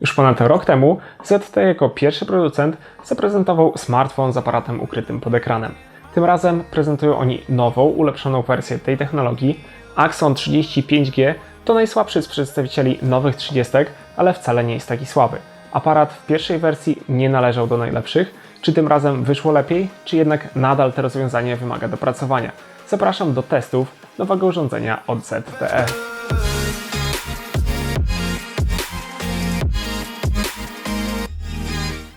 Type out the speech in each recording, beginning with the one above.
Już ponad rok temu ZTE jako pierwszy producent zaprezentował smartfon z aparatem ukrytym pod ekranem. Tym razem prezentują oni nową, ulepszoną wersję tej technologii. Axon 35G to najsłabszy z przedstawicieli nowych 30, ale wcale nie jest taki słaby. Aparat w pierwszej wersji nie należał do najlepszych. Czy tym razem wyszło lepiej, czy jednak nadal to rozwiązanie wymaga dopracowania? Zapraszam do testów nowego urządzenia od. ZTE.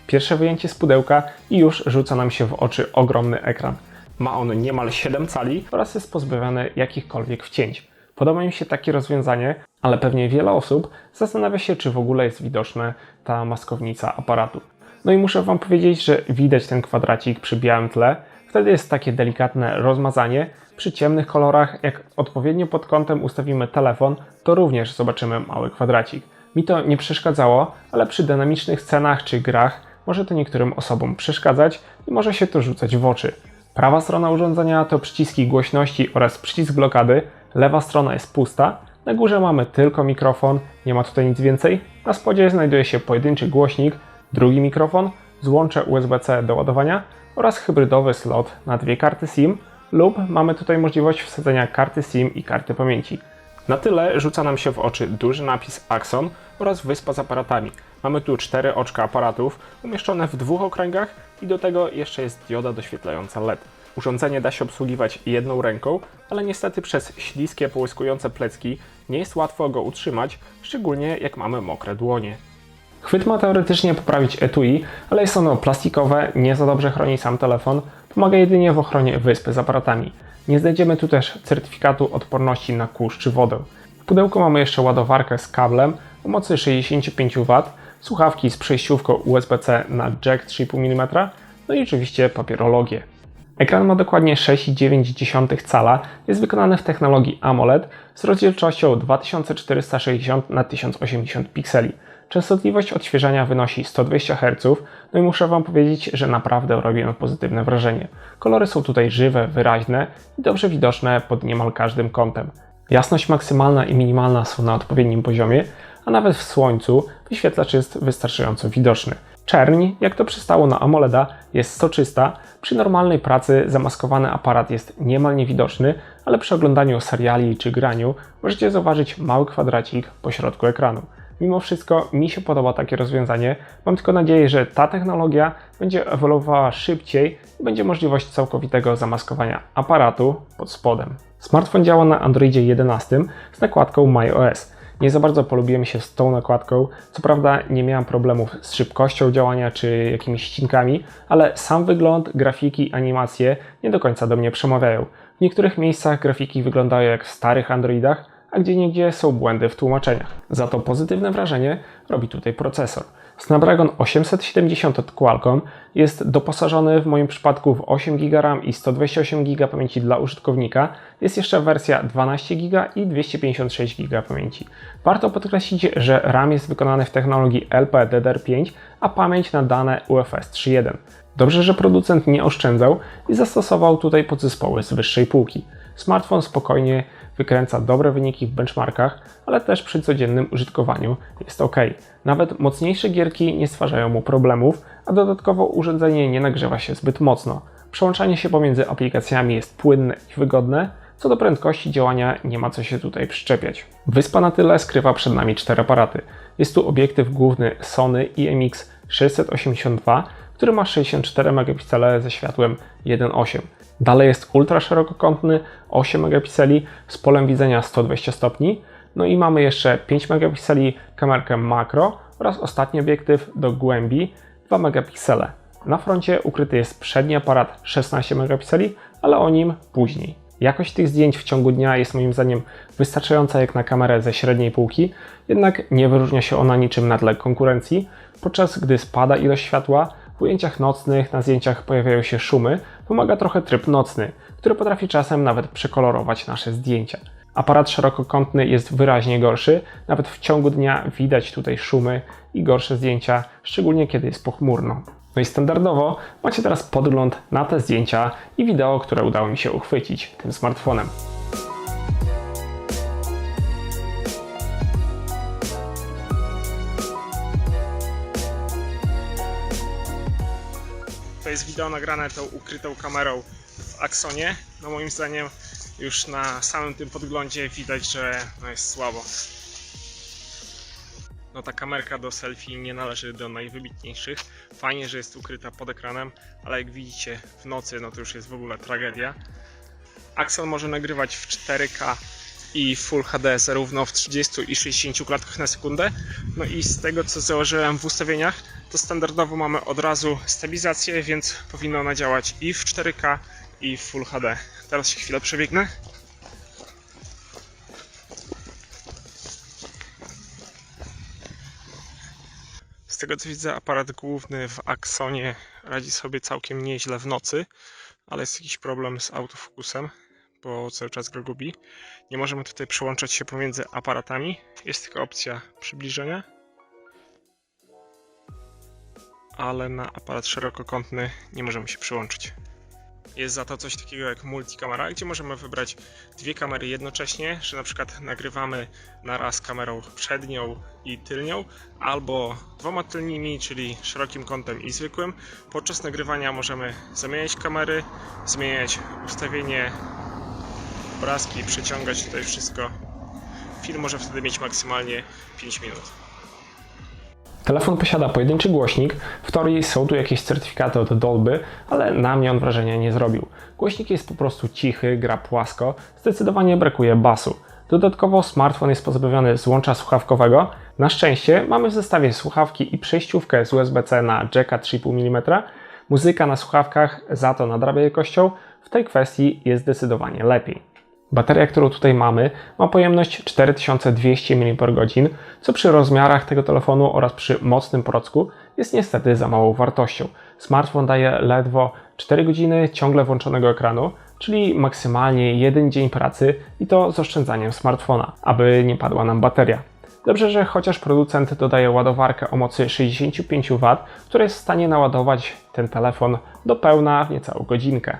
Pierwsze wyjęcie z pudełka i już rzuca nam się w oczy ogromny ekran. Ma on niemal 7 cali oraz jest pozbawiony jakichkolwiek wcięć. Podoba mi się takie rozwiązanie, ale pewnie wiele osób zastanawia się, czy w ogóle jest widoczna ta maskownica aparatu. No i muszę Wam powiedzieć, że widać ten kwadracik przy białym tle. Wtedy jest takie delikatne rozmazanie. Przy ciemnych kolorach, jak odpowiednio pod kątem ustawimy telefon, to również zobaczymy mały kwadracik. Mi to nie przeszkadzało, ale przy dynamicznych scenach czy grach może to niektórym osobom przeszkadzać i może się to rzucać w oczy. Prawa strona urządzenia to przyciski głośności oraz przycisk blokady, lewa strona jest pusta, na górze mamy tylko mikrofon, nie ma tutaj nic więcej. Na spodzie znajduje się pojedynczy głośnik, drugi mikrofon, złącze USB-C do ładowania oraz hybrydowy slot na dwie karty SIM lub mamy tutaj możliwość wsadzenia karty SIM i karty pamięci. Na tyle rzuca nam się w oczy duży napis Axon oraz wyspa z aparatami. Mamy tu cztery oczka aparatów umieszczone w dwóch okręgach i do tego jeszcze jest dioda doświetlająca LED. Urządzenie da się obsługiwać jedną ręką, ale niestety przez śliskie, połyskujące plecki nie jest łatwo go utrzymać, szczególnie jak mamy mokre dłonie. Chwyt ma teoretycznie poprawić etui, ale jest ono plastikowe, nie za dobrze chroni sam telefon, pomaga jedynie w ochronie wyspy z aparatami. Nie znajdziemy tu też certyfikatu odporności na kurz czy wodę. W pudełku mamy jeszcze ładowarkę z kablem o mocy 65 W, słuchawki z przejściówką USB-C na jack 3,5 mm, no i oczywiście papierologię. Ekran ma dokładnie 6,9 cala, jest wykonany w technologii AMOLED z rozdzielczością 2460 na 1080 pikseli. Częstotliwość odświeżania wynosi 120 Hz, no i muszę Wam powiedzieć, że naprawdę robi on pozytywne wrażenie. Kolory są tutaj żywe, wyraźne i dobrze widoczne pod niemal każdym kątem. Jasność maksymalna i minimalna są na odpowiednim poziomie, a nawet w słońcu wyświetlacz jest wystarczająco widoczny. Czerń, jak to przystało na AMOLEDa, jest soczysta. Przy normalnej pracy zamaskowany aparat jest niemal niewidoczny, ale przy oglądaniu seriali czy graniu możecie zauważyć mały kwadracik po środku ekranu. Mimo wszystko mi się podoba takie rozwiązanie. Mam tylko nadzieję, że ta technologia będzie ewoluowała szybciej i będzie możliwość całkowitego zamaskowania aparatu pod spodem. Smartfon działa na Androidzie 11 z nakładką MyOS. Nie za bardzo polubiłem się z tą nakładką. Co prawda nie miałem problemów z szybkością działania czy jakimiś ścinkami, ale sam wygląd, grafiki, animacje nie do końca do mnie przemawiają. W niektórych miejscach grafiki wyglądają jak w starych Androidach, a gdzie niegdzie są błędy w tłumaczeniach. Za to pozytywne wrażenie robi tutaj procesor. Snapdragon 870 od Qualcomm jest doposażony w moim przypadku w 8 GB RAM i 128 GB pamięci dla użytkownika. Jest jeszcze wersja 12 GB i 256 GB pamięci. Warto podkreślić, że RAM jest wykonany w technologii LPDDR5, a pamięć na dane UFS 3.1. Dobrze, że producent nie oszczędzał i zastosował tutaj podzespoły z wyższej półki. Smartfon spokojnie wykręca dobre wyniki w benchmarkach, ale też przy codziennym użytkowaniu jest ok. Nawet mocniejsze gierki nie stwarzają mu problemów, a dodatkowo urządzenie nie nagrzewa się zbyt mocno. Przełączanie się pomiędzy aplikacjami jest płynne i wygodne, co do prędkości działania nie ma co się tutaj przyczepiać. Wyspa na tyle skrywa przed nami cztery aparaty. Jest tu obiektyw główny Sony IMX 682, który ma 64 megapiksele ze światłem 1.8. Dalej jest ultra szerokokątny 8 megapikseli z polem widzenia 120 stopni. No i mamy jeszcze 5 megapikseli kamerkę makro oraz ostatni obiektyw do głębi 2 megapiksele. Na froncie ukryty jest przedni aparat 16 megapikseli, ale o nim później. Jakość tych zdjęć w ciągu dnia jest moim zdaniem wystarczająca jak na kamerę ze średniej półki, jednak nie wyróżnia się ona niczym na tle konkurencji, podczas gdy spada ilość światła, w ujęciach nocnych na zdjęciach pojawiają się szumy, pomaga trochę tryb nocny, który potrafi czasem nawet przekolorować nasze zdjęcia. Aparat szerokokątny jest wyraźnie gorszy, nawet w ciągu dnia widać tutaj szumy i gorsze zdjęcia, szczególnie kiedy jest pochmurno. No i standardowo macie teraz podgląd na te zdjęcia i wideo, które udało mi się uchwycić tym smartfonem. To jest wideo nagrane tą ukrytą kamerą w Axonie. No moim zdaniem już na samym tym podglądzie widać, że no jest słabo. No ta kamerka do selfie nie należy do najwybitniejszych. Fajnie, że jest ukryta pod ekranem, ale jak widzicie w nocy, no to już jest w ogóle tragedia. Axon może nagrywać w 4K i Full HD zarówno w 30 i 60 klatkach na sekundę. No i z tego co założyłem w ustawieniach, to standardowo mamy od razu stabilizację, więc powinno ona działać i w 4K i w Full HD. Teraz się chwilę przebiegnę. Z tego co widzę, aparat główny w Axonie radzi sobie całkiem nieźle w nocy, ale jest jakiś problem z autofokusem, bo cały czas go gubi. Nie możemy tutaj przełączać się pomiędzy aparatami. Jest tylko opcja przybliżenia. Ale na aparat szerokokątny nie możemy się przyłączyć. Jest za to coś takiego jak multikamera, gdzie możemy wybrać dwie kamery jednocześnie, że na przykład nagrywamy na raz kamerą przednią i tylnią, albo dwoma tylnymi, czyli szerokim kątem i zwykłym. Podczas nagrywania możemy zamieniać kamery, zmieniać ustawienie obrazki, przeciągać tutaj wszystko. Film może wtedy mieć maksymalnie 5 minut. Telefon posiada pojedynczy głośnik. W teorii są tu jakieś certyfikaty od Dolby, ale na mnie on wrażenia nie zrobił. Głośnik jest po prostu cichy, gra płasko, zdecydowanie brakuje basu. Dodatkowo smartfon jest pozbawiony złącza słuchawkowego. Na szczęście mamy w zestawie słuchawki i przejściówkę z USB-C na jacka 3,5 mm. Muzyka na słuchawkach za to nadrabia jakością. W tej kwestii jest zdecydowanie lepiej. Bateria, którą tutaj mamy, ma pojemność 4200 mAh, co przy rozmiarach tego telefonu oraz przy mocnym procku jest niestety za małą wartością. Smartfon daje ledwo 4 godziny ciągle włączonego ekranu, czyli maksymalnie jeden dzień pracy i to z oszczędzaniem smartfona, aby nie padła nam bateria. Dobrze, że chociaż producent dodaje ładowarkę o mocy 65 W, która jest w stanie naładować ten telefon do pełna w niecałą godzinkę.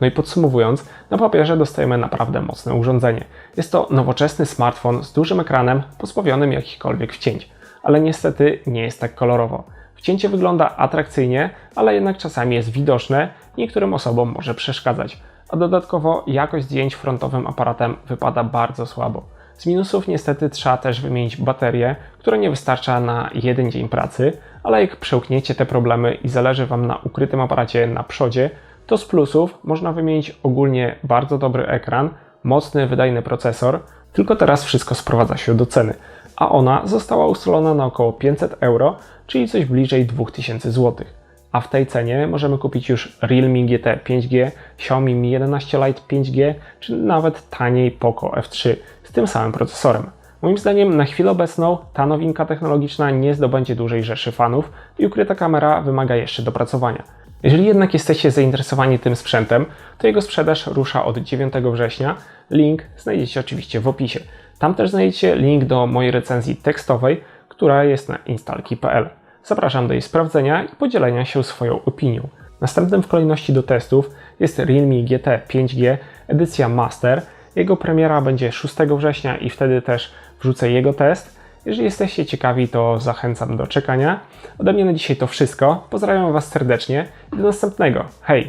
No i podsumowując, na papierze dostajemy naprawdę mocne urządzenie. Jest to nowoczesny smartfon z dużym ekranem, pozbawionym jakichkolwiek wcięć, ale niestety nie jest tak kolorowo. Wcięcie wygląda atrakcyjnie, ale jednak czasami jest widoczne niektórym osobom może przeszkadzać. A dodatkowo jakość zdjęć frontowym aparatem wypada bardzo słabo. Z minusów niestety trzeba też wymienić baterię, która nie wystarcza na jeden dzień pracy, ale jak przełkniecie te problemy i zależy Wam na ukrytym aparacie na przodzie, to z plusów można wymienić ogólnie bardzo dobry ekran, mocny, wydajny procesor, tylko teraz wszystko sprowadza się do ceny, a ona została ustalona na około 500 euro, czyli coś bliżej 2000 zł. A w tej cenie możemy kupić już Realme GT 5G, Xiaomi Mi 11 Lite 5G, czy nawet taniej Poco F3 z tym samym procesorem. Moim zdaniem na chwilę obecną ta nowinka technologiczna nie zdobędzie dużej rzeszy fanów i ukryta kamera wymaga jeszcze dopracowania. Jeżeli jednak jesteście zainteresowani tym sprzętem, to jego sprzedaż rusza od 9 września. Link znajdziecie oczywiście w opisie. Tam też znajdziecie link do mojej recenzji tekstowej, która jest na instalki.pl. Zapraszam do jej sprawdzenia i podzielenia się swoją opinią. Następnym w kolejności do testów jest Realme GT 5G edycja Master. Jego premiera będzie 6 września i wtedy też wrzucę jego test. Jeżeli jesteście ciekawi, to zachęcam do czekania. Ode mnie na dzisiaj to wszystko. Pozdrawiam Was serdecznie i do następnego. Hej!